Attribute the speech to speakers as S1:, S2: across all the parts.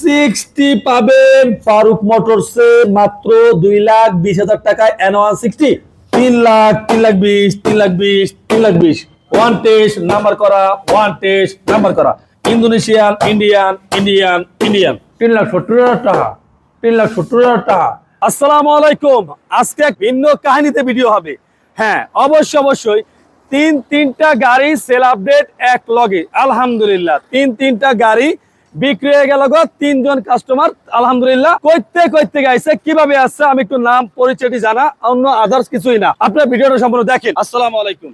S1: Sixty পাবেন ফারুক মোটরসে মাত্র দুই লাখ বিশ হাজার টাকায় অ্যানোয়াল সিক্সটি তিন লাখ তিন লাখ বিশ তিন লাখ বিশ তিন লাখ বিশ ওয়ান টেস্ট নাম্বার করা ওয়ান টেস্ট নাম্বার করা ইন্দোনেশিয়ান ইন্ডিয়ান ইন্ডিয়ান ইন্ডিয়ান তিন লাখ সত্তর হাজার টাকা তিন লাখ সত্তর হাজার টাকা আসসালামু আলাইকুম আজকে এক ভিন্ন কাহিনীতে ভিডিও হবে হ্যাঁ অবশ্যই অবশ্যই তিন তিনটা গাড়ি সেল আপডেট এক লগে আলহামদুলিল্লাহ তিন তিনটা গাড়ি বিক্রি হয়ে গেল গো তিনজন কাস্টমার আলহামদুলিল্লাহ কইতে কইতে গাইছে কিভাবে আসছে আমি একটু নাম পরিচয়টি জানা অন্য আদার্স কিছুই না আপনার ভিডিওটা সম্পূর্ণ দেখেন আসসালাম আলাইকুম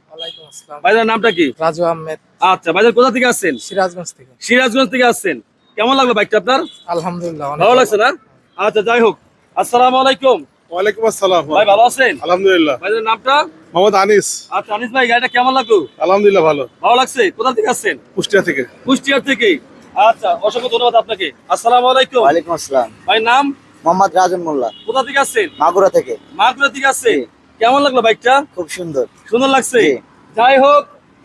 S1: ভাইজার নামটা কি রাজু আহমেদ আচ্ছা ভাইজার কোথা থেকে আসছেন
S2: সিরাজগঞ্জ থেকে
S1: সিরাজগঞ্জ থেকে আসছেন কেমন লাগলো বাইকটা আপনার আলহামদুলিল্লাহ ভালো লাগছে না আচ্ছা যাই হোক আসসালাম আলাইকুম ওয়ালাইকুম ভালো আছেন আলহামদুলিল্লাহ আচ্ছা, ভালো লাগছে কোথা থেকে আসছেন কুষ্টিয়া থেকে কুষ্টিয়া থেকে আচ্ছা অসংখ্য ধন্যবাদ আপনাকে আসসালামু আলাইকুম
S3: ওয়ালাইকুম আসসালাম ভাই নাম মোহাম্মদ রাজন মোল্লা
S1: কোথা থেকে আসছেন মাগুরা থেকে মাগুরা থেকে আসছে কেমন লাগলো বাইকটা খুব সুন্দর সুন্দর লাগছে যাই হোক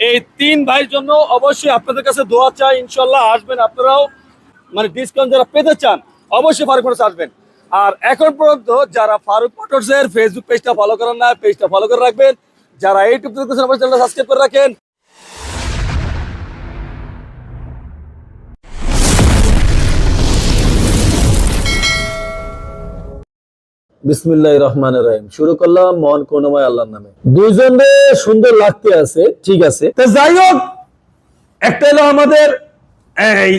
S1: এই তিন ভাইয়ের জন্য অবশ্যই আপনাদের কাছে দোয়া চাই ইনশাল্লাহ আসবেন আপনারাও মানে ডিসকাউন্ট যারা পেতে চান অবশ্যই ফারুক মোটরস আসবেন আর এখন পর্যন্ত যারা ফারুক মোটরস এর ফেসবুক পেজটা ফলো করেন না পেজটা ফলো করে রাখবেন যারা ইউটিউব থেকে অবশ্যই চ্যানেলটা সাবস্ক্রাইব করে রাখেন বিসমিল্লাহ রহমান রহিম শুরু করলাম মন করুণাময় আল্লাহর নামে দুজন সুন্দর লাগতে আছে ঠিক আছে তো যাই হোক একটা হলো আমাদের এই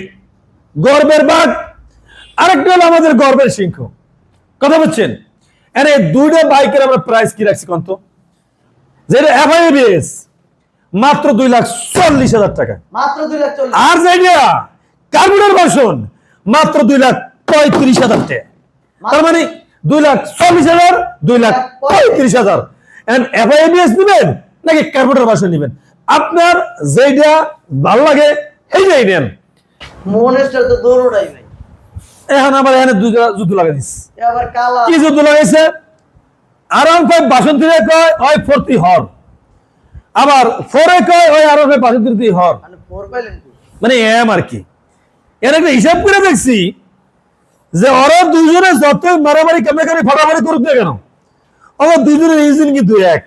S1: গর্বের বাঘ আরেকটা হলো আমাদের গর্বের সিংহ কথা বলছেন আরে দুইটা বাইকের আমরা প্রাইস কি রাখছি কত যেটা অ্যাভাইবিএস মাত্র দুই লাখ চল্লিশ হাজার টাকা মাত্র দুই লাখ আর যেটা কার্বনের বাসন মাত্র দুই লাখ পঁয়ত্রিশ হাজার টাকা তার মানে দুই লাখ চল্লিশ হাজার দুই লাখ পঁয়ত্রিশ হাজার এফআইএমএস নেবেন নাকি কার্পেটের বাসা নেবেন আপনার যেটা ভাল লাগে সেইটাই নেন এখন আমার এখানে কি জুতো
S4: লাগাইছে
S1: আরাম কয় বাসন্তী কয় হয় ফোরতি হর আবার ফোরে কয় হয় আরাম কয় বাসন্তী হর মানে এম আর কি এর একটা হিসাব করে দেখছি যে ওরা দুজনে যতই মারামারি কামে ফাটাফাটি করুক না কেন আমার দুজনের ইঞ্জিন কিন্তু এক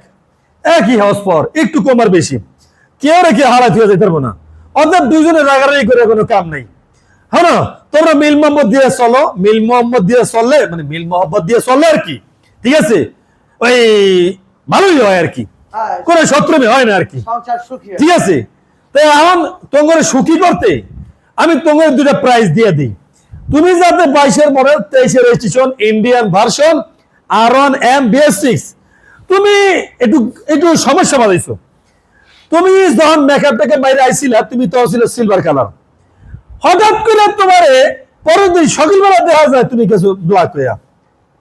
S1: একই হাউস পর একটু কম আর বেশি কেউ রেখে হারা হয়ে যেতে পারবো না অর্থাৎ দুজনে রাগারাগি করে কোনো কাম নেই হ্যাঁ না তোমরা মিল মোহাম্মদ দিয়ে চলো মিল মোহাম্মদ দিয়ে চললে মানে মিল মোহাম্মদ দিয়ে চললে আর কি ঠিক আছে ওই ভালোই হয় আর কি কোনো শত্রুমি হয় না আর কি ঠিক আছে তাই এখন তোমার সুখী করতে আমি তোমার দুটা প্রাইজ দিয়ে দিই তুমি যাতে বাইশের পরে তেইশের registration Indian version R one M BS তুমি একটু একটু সমস্যা বাঁধাইছো তুমি যখন মেকআপ থেকে বাইরে আইছিলা তুমি তো ছিল সিলভার কালার হঠাৎ করে তোমার পরের দিন সকালবেলা দেখা যায় তুমি কিছু ব্ল্যাক হইয়া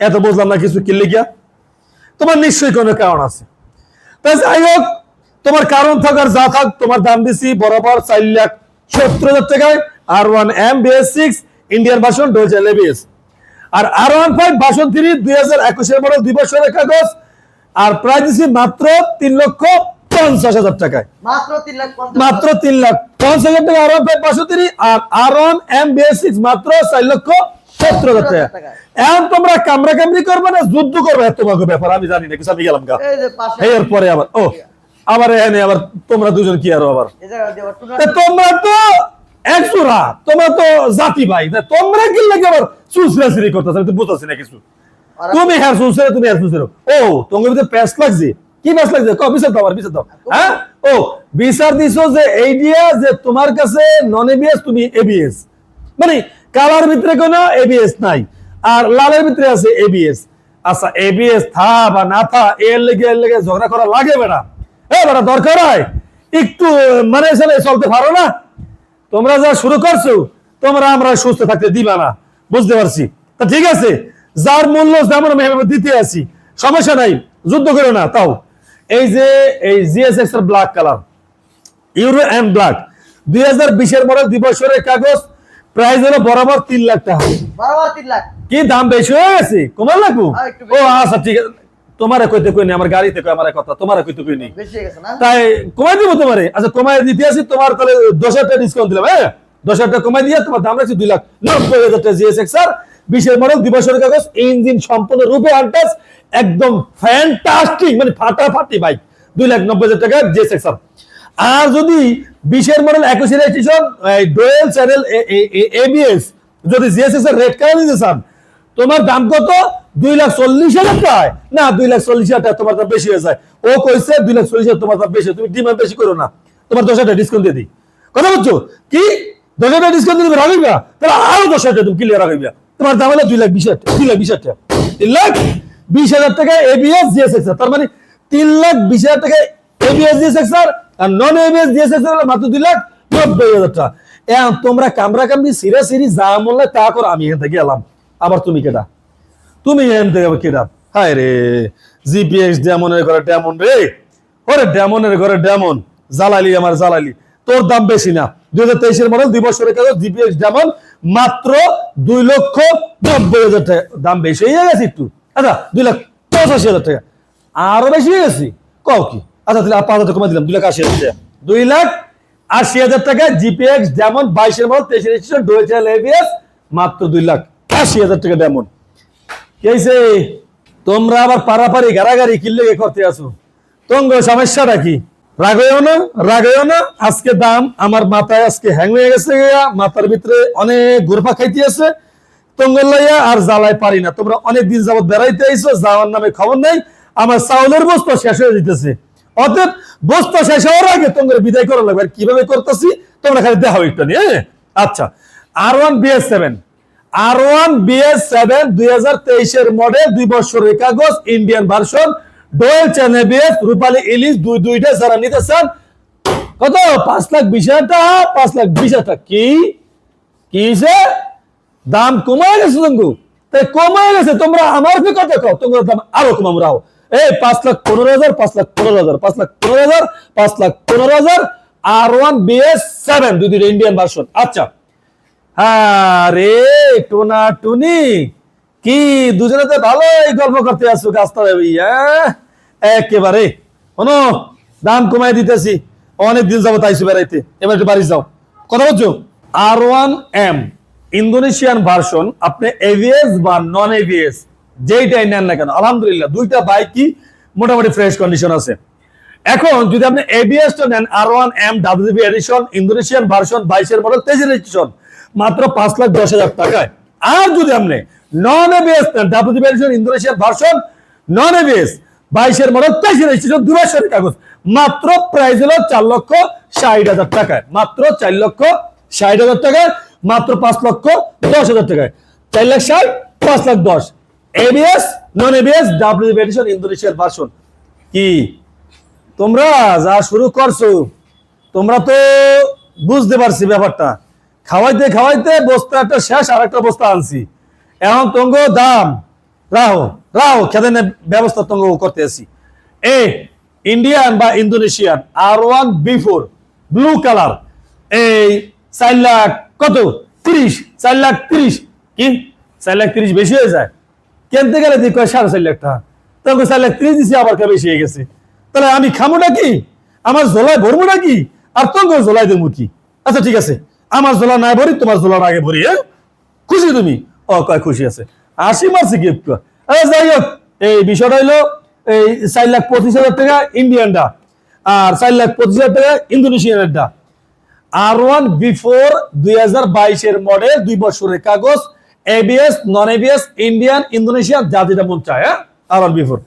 S1: এত বুঝলাম না কিছু কিনলে গিয়া তোমার নিশ্চয়ই কোনো কারণ আছে তাই যাই হোক তোমার কারণ থাকার যা থাক তোমার দাম দিছি বরাবর চার লাখ সত্তর হাজার টাকায় R one M BS six ইন্ডিয়ার ভাষণ ডোজ এলএবিএস আর আর ওয়ান ফাইভ ভাষণ থ্রি দুই হাজার একুশের বড় দুই বছরের কাগজ আর প্রাইস দিছি মাত্র তিন লক্ষ পঞ্চাশ হাজার টাকায় মাত্র তিন লাখ পঞ্চাশ হাজার টাকা আর ওয়ান ফাইভ আর R one M BS six মাত্র চার লক্ষ সত্তর হাজার টাকা এখন তোমরা কামড়া কামড়ি করবে না যুদ্ধ করবে এত ব্যাপার আমি জানি না কিছু আমি গেলাম এরপরে আবার ও আবার আবার তোমরা দুজন কি আরো আবার তোমরা তো এক তোমরা তো জাতি ভাই তোমরা কি লাগে আবার করতেছ না কিছু তুমি হ্যাঁ তুমি হ্যাঁ ও তোমার ভিতরে প্যাস লাগছে কি প্যাস লাগছে কো বিচার দাও আর বিচার দাও হ্যাঁ ও বিচার দিছো যে এই দিয়া যে তোমার কাছে নন এবিএস তুমি এবিএস মানে কালার ভিতরে এবিএস নাই আর লালের ভিতরে আছে এবিএস আচ্ছা এবিএস থা বা না থা এর লেগে এর লেগে ঝগড়া করা লাগে বেড়া এ বেড়া দরকার হয় একটু মানে চলতে পারো না তোমরা যা শুরু করছো তোমরা আমরা সুস্থ থাকতে দিবা না বুঝতে পারছি তা ঠিক আছে যার মূল্য যেমন দিতে আছি সমস্যা নাই যুদ্ধ করো না তাও এই যে এই জিএসএক্স এর black colour euro and black দুই হাজার বিশের মডেল দিবসের কাগজ প্রাইস হলো বরাবর তিন লাখ টাকা কি দাম বেশি হয়ে গেছে কমার লাগবো ও আচ্ছা ঠিক আছে তোমারে কইতে কইনি আমার গাড়িতে কই আমার কথা তোমারে কইতে কইনি তাই কমাই দিব তোমারে আচ্ছা কমাই দিতে আছি তোমার তাহলে দশ হাজার টাকা ডিসকাউন্ট দিলাম হ্যাঁ দশ হাজার টাকা কমাই দিয়ে তোমার দাম রাখছি দুই লাখ নব্বই হাজার টাকা জিএস এক্স বিশের মডেল দিবসের কাগজ ইঞ্জিন সম্পূর্ণ রূপে আনটাস একদম ফ্যান্টাস্টিক মানে ফাটাফাটি বাইক দুই লাখ নব্বই হাজার টাকা জিএসএক স্যার আর যদি বিশের মডেল একুশের স্টেশন ডোয়েল চ্যানেল এবিএস যদি জিএসএস এর রেড কালার নিতে চান তোমার দাম কত দুই লাখ চল্লিশ হাজার টাকা না দুই লাখ চল্লিশ হাজার টাকা তোমার দাম বেশি হয়ে যায় ও কইছে দুই লাখ চল্লিশ হাজার তোমার দাম বেশি তুমি ডিমান্ড বেশি করো না তোমার দশ হাজার ডিসকাউন্ট দিয়ে দিই কথা বলছো কি দশ হাজার ডিসকাউন্ট দিলে রাখিবা তাহলে আরো দশ হাজার তুমি ক্লিয়ার রাখিবা তোমার দাম হলো দুই লাখ বিশ হাজার দুই লাখ বিশ হাজার টাকা তিন লাখ বিশ হাজার টাকা এবিএস জিএস এক্সার তার মানে তিন লাখ বিশ হাজার টাকা এবিএস জিএস এক্সার আর নন এবিএস জিএস এক্সার হলো মাত্র দুই লাখ নব্বই হাজার টাকা তোমরা কামরা কামড়ি সিরা সিরি যা মনে তা করো আমি এখান থেকে এলাম আবার তুমি কেটা তুমি কেটা হায় রে জিপিএস ডেমনের ঘরে ডেমন রে ওরে ডেমনের ঘরে ডেমন জালালি আমার জালালি তোর দাম বেশি না দুই হাজার তেইশের মডেল দুই বছরের কাগজ জিপিএস ডেমন মাত্র দুই লক্ষ নব্বই হাজার টাকা দাম বেশি হয়ে গেছে একটু আচ্ছা দুই লাখ পঁচাশি হাজার টাকা আরো বেশি হয়ে গেছে কও কি আচ্ছা তাহলে পাঁচ হাজার কমে দিলাম দুই লাখ আশি হাজার টাকা দুই লাখ আশি হাজার টাকা জিপিএক্স যেমন বাইশের মডেল তেইশের মাত্র দুই লাখ আশি হাজার টাকা ডেমন কেছে তোমরা আবার পারাপারি গারাগারি কিনলে করতে আসো তোমার সমস্যাটা কি রাগেও না রাগেও না আজকে দাম আমার মাথায় আজকে হ্যাং হয়ে গেছে মাথার ভিতরে অনেক গোরফা খাইতে আছে লাইয়া আর জ্বালায় পারি না তোমরা অনেক দিন যাবত বেড়াইতে আইছো যাওয়ার নামে খবর নাই আমার চাউলের বস্তা শেষ হয়ে যেতেছে অতএব বস্তা শেষ হওয়ার আগে তোমার বিদায় করা লাগবে আর কিভাবে করতেছি তোমরা খালি দেখাও একটু নিয়ে হ্যাঁ? আচ্ছা R one BS seven R one BS seven দুই হাজার তেইশের মডেল দুই বছরের কাগজ Indian version dual channel BS রূপালী ইলিশ দুই দুইটা যারা নিতে কত পাঁচ লাখ বিশ হাজার পাঁচ লাখ বিশ হাজার টাকা কি কি দাম কমায় গেছে তঙ্গু তাই কমায় গেছে তোমরা আমার ফি কত খাও তোমরা দাম আরো কমাম রাও এই পাঁচ লাখ পনেরো হাজার পাঁচ লাখ পনেরো হাজার পাঁচ লাখ পনেরো হাজার পাঁচ লাখ পনেরো হাজার আর ওয়ান বিএস সেভেন দুই দুইটা ইন্ডিয়ান ভার্সন আচ্ছা আরে টোনা টুনি কি দুজনে তো ভালোই গল্প করতে আসছো কাজটা ভাইয়া হ্যাঁ? একেবারে শোনো দাম কমাই দিতেছি অনেক দিন যাবো তাইছি বেড়াইতে এবার একটু বাড়ি যাও কথা বলছো R one M Indonesian version আপনি এভিএস বা নন এভিএস যেইটাই নেন না কেন আলহামদুলিল্লাহ দুইটা বাইকই মোটামুটি ফ্রেশ কন্ডিশন আছে এখন যদি আপনি এবিএস টা নেন R one M WB edition Indonesian version বাইশের মডেল তেজ রেজিস্ট্রেশন মাত্র পাঁচ লাখ দশ হাজার টাকায় আর যদি আমরা নন এবিএস ডাব্লিউজি ভ্যারিয়েশন ইন্দোনেশিয়ার ভার্সন নন এবিএস বাইশের মডেল তেইশের রেজিস্ট্রেশন দু বছরের কাগজ মাত্র প্রাইস হলো চার লক্ষ ষাট হাজার টাকায় মাত্র চার লক্ষ ষাট হাজার টাকায় মাত্র পাঁচ লক্ষ দশ হাজার টাকায় চার লাখ ষাট পাঁচ লাখ দশ ABS non ABS WG variation ইন্দোনেশিয়ার ভার্সন কি তোমরা যা শুরু করছো তোমরা তো বুঝতে পারছি ব্যাপারটা খাওয়াইতে খাওয়াইতে বস্তা একটা শেষ আর একটা বস্তা আনছি এখন তঙ্গ দাম রাহো রাহো খেদানের ব্যবস্থা তঙ্গ করতে আসি এ ইন্ডিয়ান বা Indonesian R one B four blue colour এই চার লাখ কত তিরিশ চার লাখ তিরিশ কি চার লাখ তিরিশ বেশি হয়ে যায় কেনতে গেলে দিক সাড়ে চার লাখ টাকা তখন চার লাখ ত্রিশ দিচ্ছি আবার বেশি হয়ে গেছে তাহলে আমি খামো নাকি আমার জোলায় ভরবো নাকি আর তঙ্গ জোলাই দেবো কি আচ্ছা ঠিক আছে আমার জোলা নাই ভরি তোমার জোলার আগে ভরি হ্যাঁ খুশি তুমি ও কয় খুশি আছে আশি মারছি গিফট যাই হোক এই বিষয়টা হইলো এই চার লাখ পঁচিশ হাজার টাকা ইন্ডিয়ানটা আর চার লাখ পঁচিশ হাজার টাকা ইন্দোনেশিয়ানটা আর ওয়ান বিফোর দুই হাজার বাইশের মডেল দুই বছরের কাগজ ABS non ABS Indian Indonesian যা যেটা মন চায় হ্যাঁ আর ওয়ান বিফোর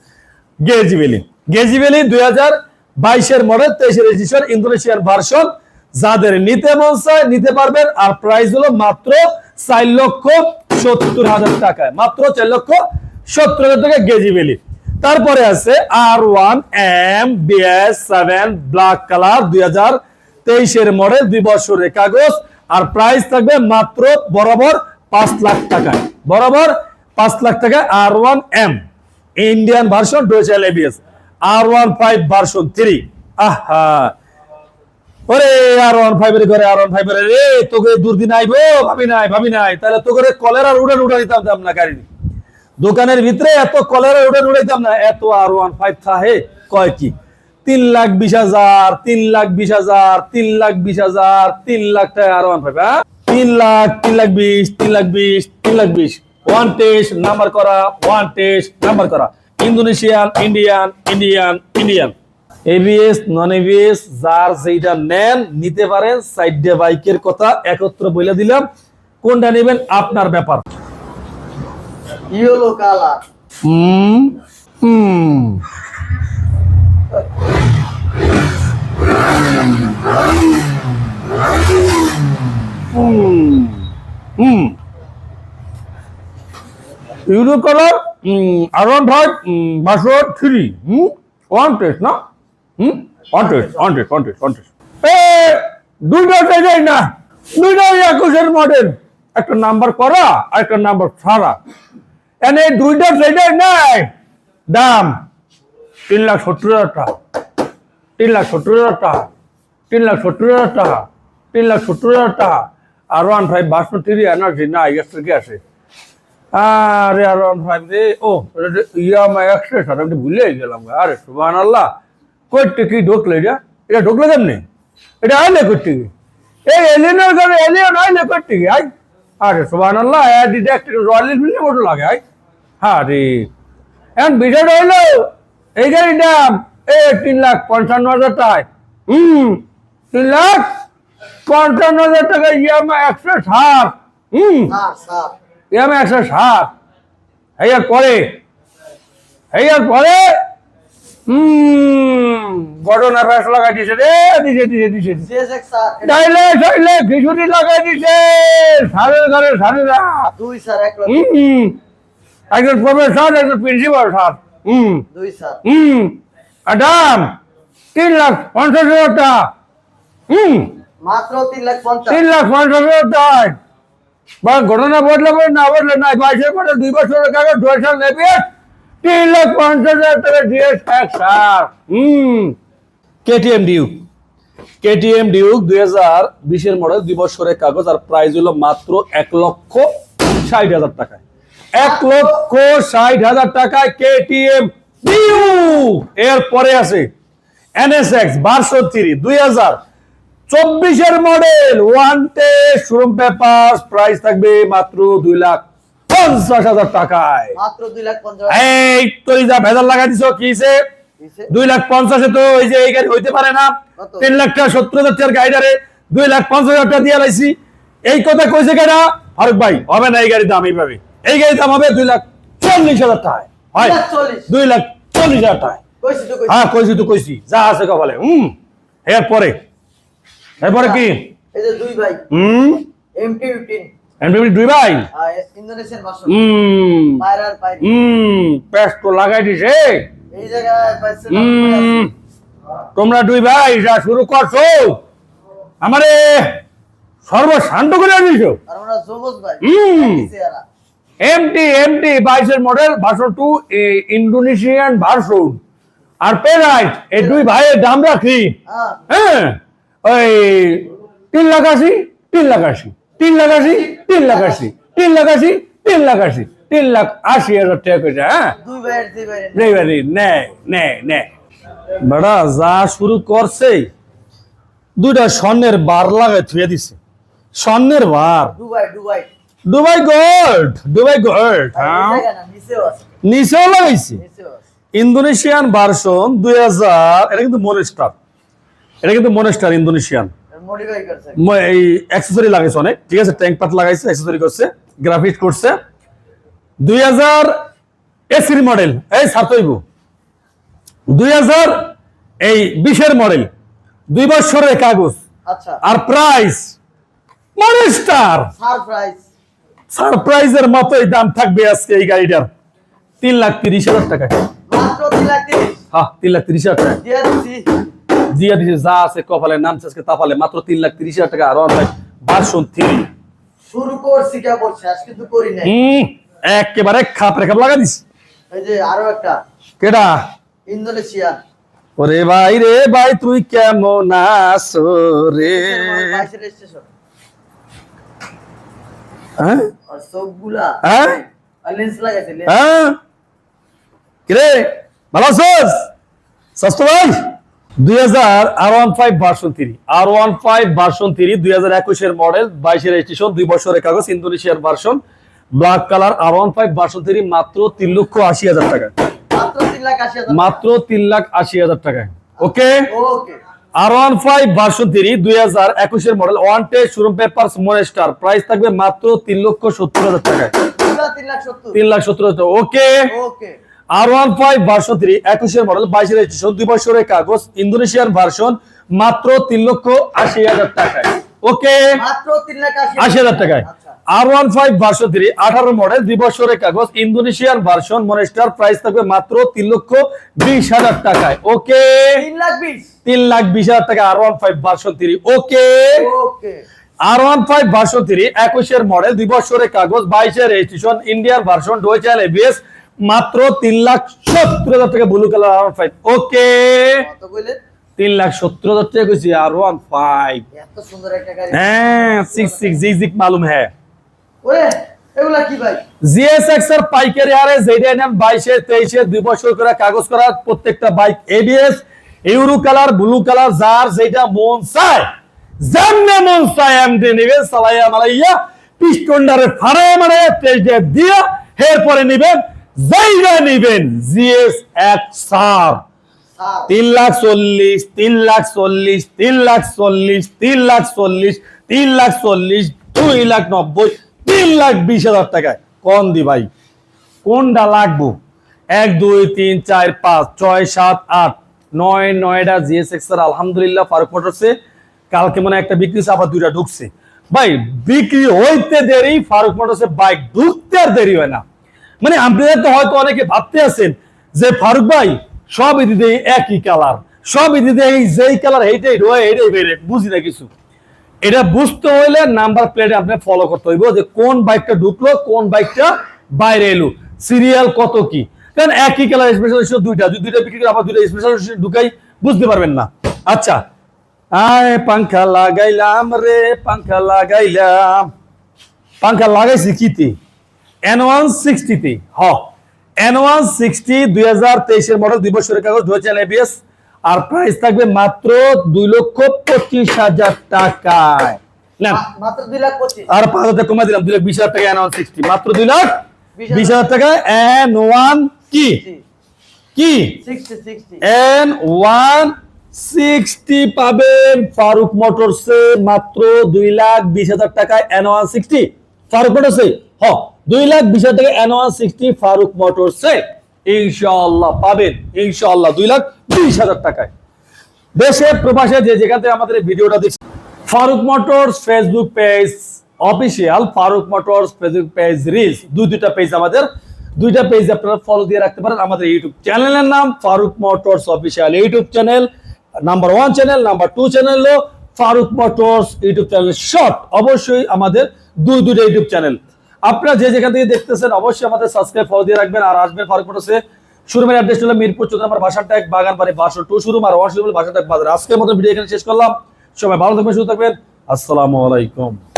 S1: গেজিবেলি গেজিবেলি দুই হাজার বাইশের মডেল তেইশের রেজিস্টার ইন্দোনেশিয়ার ভার্সন যাদের নিতে মন চায় নিতে পারবেন আর প্রাইস হলো মাত্র চার লক্ষ সত্তর হাজার টাকায় মাত্র চার লক্ষ সত্তর হাজার টাকা গেজি বেলি তারপরে আছে R one M BS seven black colour দুই হাজার তেইশের মডেল দুই বছরের কাগজ আর প্রাইস থাকবে মাত্র বরাবর পাঁচ লাখ টাকায় বরাবর পাঁচ লাখ টাকায় R one M Indian version ডোয়েচাল ABS R one five version three আহা ওরে আর ওয়ান ফাইভের করে আর ওয়ান ফাইভের রে তোকে দুর্দিন আইবো ভাবি নাই ভাবি নাই তাহলে তোকে কলের আর উড়ান উড়া দিতাম না গাড়ি দোকানের ভিতরে এত কলের আর উড়ান উড়াইতাম না এত আর ওয়ান ফাইভ থাহে কয় কি তিন লাখ বিশ হাজার তিন লাখ বিশ হাজার তিন লাখ বিশ হাজার তিন লাখ টাকা আর ওয়ান ফাইভ হ্যাঁ তিন লাখ তিন লাখ বিশ তিন লাখ বিশ তিন লাখ বিশ ওয়ান টেস্ট নাম্বার করা ওয়ান টেস্ট নাম্বার করা Indonesian Indian Indian Indian ABS non ABS যার যেটা নেন নিতে পারেন সাইডে বাইকের কথা একত্র বলে দিলাম কোনটা নেবেন আপনার ব্যাপার কালার হুম হুম হুম ইউরো কালার আরাউন্ড হয় বাসো থ্রি হুম ওয়ান টেস্ট না হুম এ দুইটা না একুশের মডেল একটা নাম্বার করা আর একটা নাম্বার ছাড়া দুইটা নাই দাম তিন লাখ তিন লাখ তিন লাখ তিন lakh R one five energy না আরে আর ওয়ান ফাইভ রে ভুলে গেলাম আরে সুবাহ আল্লাহ করতে কি যা এটা ঢুকলে ঢুকলো কেমনি এটা আইলে করতে কি এই এলিয়নের ঘরে এলিয়ন আইলে করতে কি আই আরে সোবান আল্লাহ রয়ালিস মিলে মতো লাগে আই হ্যাঁ রে এখন বিষয় রইল এই গাড়ির দাম এ তিন লাখ পঞ্চান্ন হাজার টাকায় হুম তিন লাখ পঞ্চান্ন হাজার টাকা ইয়ামা একশো সাত হুম ইয়ামা একশো সাত হেয়ার পরে হেয়ার পরে হুম গড়না ফ্যাস লাগাই দিছে রে দিছে দিছে দিছে ডাইলে সাইলে ঘিসুরি লাগাই দিছে সারের ঘরে সারেরা দুই স্যার এক একজন প্রফেসর একজন প্রিন্সিপাল স্যার হুম দুই স্যার হুম আদাম তিন লাখ পঞ্চাশ হাজার টাকা হুম
S4: মাত্র তিন লাখ পঞ্চাশ
S1: তিন লাখ পঞ্চাশ হাজার টাকা বা ঘটনা বদলাবে না বদলে নাই বাইশের পরে দুই বছরের কাগজ দুই সাল নেবে তিন লাখ পঞ্চাশ হাজার টাকা ডিএস সার হুম কেটিএম ডিউক কেটিএম ডিউক দুই হাজার বিশের মডেল দুই বছরের কাগজ আর প্রাইস হলো মাত্র এক লক্ষ ষাট হাজার টাকায় এক লক্ষ ষাট হাজার টাকায় কেটিএম ডিউক এরপরে আছে এনএসএক্স বারশো তিরিশ দুই হাজার চব্বিশের model one test showroom paper price থাকবে মাত্র দুই লাখ পঞ্চাশ হাজার টাকায় এই তোর যা ভেজাল লাগাই দিছ কিছে দুই লাখ পঞ্চাশে তো ওই যে এই গাড়ি হইতে পারে না তিন লাখ টাকা সত্তর হাজার টাকার গাড়িটারে দুই লাখ পঞ্চাশ হাজার টাকা দিয়ে লাইছি এই কথা কইছে কেনা ফারুক ভাই হবে না এই গাড়ির দাম এইভাবে এই গাড়ির দাম হবে দুই লাখ চল্লিশ হাজার টাকায় হয় দুই লাখ চল্লিশ হাজার টাকায় হ্যাঁ কইছি তো কইছি যা আছে কপালে হুম এরপরে এরপরে কি এই যে দুই ভাই হুম
S4: এমটি ফিফটিন দুই ভাই হ্যাঁ,
S1: হুম পায়রার তো লাগাই দিছে তোমরা দুই ভাই যা শুরু করছো আমারে সর্বশান্ত করে দিছো
S4: আর আমরা সবুজ ভাই
S1: হুম এমটি এমটি বাইশের model version two Indonesian version আর পেরাইট এই দুই ভাইয়ের দাম রাখি হ্যাঁ, হ্যাঁ ওই তিন লাখ আসি তিন লাখ আসি তিন লাখ আশি তিন লাখ আশি তিন লাখ আশি তিন লাখ আশি তিন লাখ আশি হাজার টাকা কইছে হ্যাঁ নেয় নেয় নেয় বেড়া যা শুরু করছে দুইটা স্বর্ণের বার লাগায় থুয়ে দিছে স্বর্ণের বার দুবাই গোল্ড দুবাই হ্যাঁ? গোল্ড নিচেও লাগাইছে ইন্দোনেশিয়ান ভার্সন দুই হাজার এটা কিন্তু মনেস্টার এটা কিন্তু মনেস্টার ইন্দোনেশিয়ান এই অ্যাক্সেসরি লাগাইছে অনেক ঠিক আছে ট্যাঙ্ক পাট লাগাইছে অ্যাক্সেসরি করছে গ্রাফিক্স করছে দুই এসির মডেল এই সাতইব দুই হাজার এই বিশের মডেল দুই বছরের কাগজ আচ্ছা আর প্রাইস মানে স্টার সারপ্রাইজ সারপ্রাইজের মতোই দাম থাকবে আজকে এই গাড়িটার তিন লাখ তিরিশ হাজার টাকা হ্যাঁ তিন লাখ তিরিশ হাজার টাকা দিয়া দিছে যা আছে কপালে নাম আজকে তাপালে মাত্র তিন লাখ তিরিশ হাজার টাকা আর অনলাইন ভার্সন থ্রি
S4: শুরু করছি কে বলছে আজকে তো করি
S1: নাই একেবারে খাপ রেখাপ লাগা দিস
S4: এই যে আরো একটা কেডা ইন্দোনেশিয়া
S1: ওরে ভাই রে ভাই তুই কেমন আছো রে হ্যাঁ? হ্যাঁ? হ্যাঁ? ভালো আছো সস্ত ভাই দুই হাজার R five version three R one five version three দুই হাজার একুশের মডেল বাইশের রেজিস্ট্রেশন দুই বছরের কাগজ ইন্দোনেশিয়ার version black colour R one five version three মাত্র তিন লক্ষ আশি হাজার টাকা মাত্র তিন লাখ আশি হাজার টাকায় okay R one five version three দুই হাজার একুশের মডেল ওয়ান টে শোরুম পেপার মনেস্টার প্রাইস থাকবে মাত্র তিন লক্ষ সত্তর হাজার টাকায় তিন লাখ সত্তর হাজার okay okay R one five version মাত্র তিন লক্ষ মনেস্টার প্রাইস আচ্ছা। থাকবে মাত্র তিন লক্ষ বিশ হাজার টাকায় ওকে তিন লাখ বিশ হাজার টাকা R one five version three okay R one five version three একুশের মডেল দুই বছরের কাগজ বাইশের রেজিস্ট্রেশন ইন্ডিয়ার ভার্সন ডোয়েচাল মাত্র তিন লাখ সত্তর হাজার টাকা blue colour R five okay তিন লাখ সত্তর হাজার টাকা কইছি আর ওয়ান ফাইভ হ্যাঁ সিক্স সিক্স জিক জিক মালুম হ্যাঁ এগুলা কি ভাই জিএসএক্স এর পাইকারি হারে জেডিএনএম বাইশে তেইশে দুই নিবে নিবেন জায়গা নেবেন জিএস এক সার তিন লাখ চল্লিশ তিন লাখ চল্লিশ তিন লাখ চল্লিশ তিন লাখ চল্লিশ তিন লাখ চল্লিশ দুই লাখ নব্বই তিন লাখ বিশ হাজার টাকায় কম দি ভাই কোনটা লাগবো এক দুই তিন চার পাঁচ ছয় সাত আট নয় নয়টা জিএস সার আলহামদুলিল্লাহ ফারুক মোটরসে কালকে মানে একটা বিক্রি আবার দুইটা ঢুকছে ভাই বিক্রি হইতে দেরি ফারুক মোটরসে বাইক ঢুকতে আর দেরি হয় না মানে আপনাদের তো হয়তো অনেকে ভাবতে আছেন যে ফারুক ভাই সব ঈদিতে একই কালার সব ঈদিতে এই যেই কালার এইটাই রয়ে এইটাই বেড়ে বুঝি না কিছু এটা বুঝতে হইলে নাম্বার প্লেটে আপনি ফলো করতে হইব যে কোন বাইকটা ঢুকলো কোন বাইকটা বাইরে এলো সিরিয়াল কত কি কারণ একই কালার স্পেশাল দুইটা যদি দুইটা বিক্রি করে আবার দুইটা স্পেশাল ঢুকাই বুঝতে পারবেন না আচ্ছা আয় পাংখা লাগাইলাম রে পাংখা লাগাইলাম পাংখা লাগাইছি কিতে এন ওয়ান সিক্সটিতে হ এন ওয়ান সিক্সটি দুই হাজার দুই বছরের কাগজ হাজার আর প্রাইস থাকবে মাত্র দুই লক্ষ পঁচিশ হাজার টাকায় আর পাঁচ হাজার দিলাম দুই লাখ বিশ হাজার টাকা এন ওয়ান সিক্সটি মাত্র দুই লাখ বিশ হাজার টাকা এন ওয়ান কি কি এন ওয়ান সিক্সটি পাবেন ফারুক মোটরসে মাত্র দুই লাখ বিশ হাজার টাকায় এন ওয়ান সিক্সটি ফারুক মোটরসে হ্যাঁ, দুই লাখ বিশ থেকে অ্যানোয়াল সিক্সটি ফারুক মোটরসে ইনশাল্লাহ পাবেন ইনশাল্লাহ দুই লাখ বিশ হাজার টাকায় দেশে প্রবাসে যে যেখান থেকে আমাদের ভিডিওটা দেখছি Faruk motors Facebook page official Faruk motors Facebook page reels দুই দুইটা পেজ আমাদের দুইটা পেজ আপনারা ফলো দিয়ে রাখতে পারেন আমাদের ইউটিউব চ্যানেলের নাম Faruk motors official YouTube channel number one channel number two channel Faruk motors YouTube channel short অবশ্যই আমাদের দুই দুইটা ইউটিউব চ্যানেল আপনারা যে যেখান থেকে দেখতেছেন অবশ্যই আমাদের সাবস্ক্রাইব ফলো দিয়ে রাখবেন আর আসবেন ফারুক মোটরসে শোরুমের অ্যাড্রেস হলো মিরপুর চোদ্দ নম্বর বাসার ট্যাগ বাগান বাড়ি বাসো টু শোরুম আর ওয়ার্ড শোরুম বাসার ট্যাগ বাজার আজকের মতো ভিডিও এখানে শেষ করলাম সবাই ভালো থাকবেন সুস্থ থাকবেন আসসালামু আলাইকুম